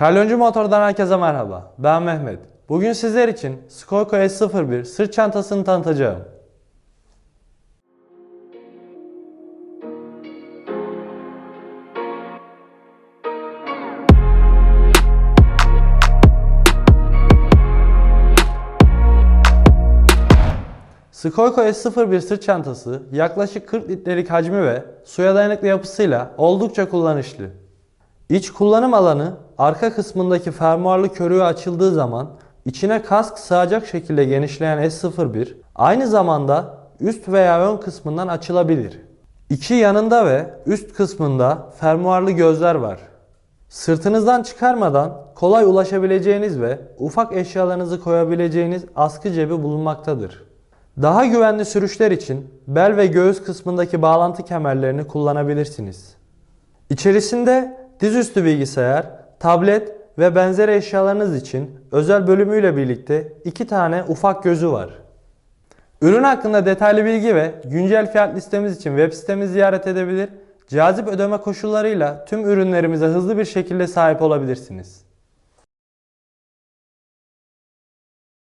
Kalyoncu Motor'dan herkese merhaba. Ben Mehmet. Bugün sizler için Skoyko S01 sırt çantasını tanıtacağım. Skoyko S01 sırt çantası yaklaşık 40 litrelik hacmi ve suya dayanıklı yapısıyla oldukça kullanışlı. İç kullanım alanı arka kısmındaki fermuarlı körüğü açıldığı zaman içine kask sığacak şekilde genişleyen S01 aynı zamanda üst veya ön kısmından açılabilir. İki yanında ve üst kısmında fermuarlı gözler var. Sırtınızdan çıkarmadan kolay ulaşabileceğiniz ve ufak eşyalarınızı koyabileceğiniz askı cebi bulunmaktadır. Daha güvenli sürüşler için bel ve göğüs kısmındaki bağlantı kemerlerini kullanabilirsiniz. İçerisinde dizüstü bilgisayar, tablet ve benzeri eşyalarınız için özel bölümüyle birlikte iki tane ufak gözü var. Ürün hakkında detaylı bilgi ve güncel fiyat listemiz için web sitemizi ziyaret edebilir, cazip ödeme koşullarıyla tüm ürünlerimize hızlı bir şekilde sahip olabilirsiniz.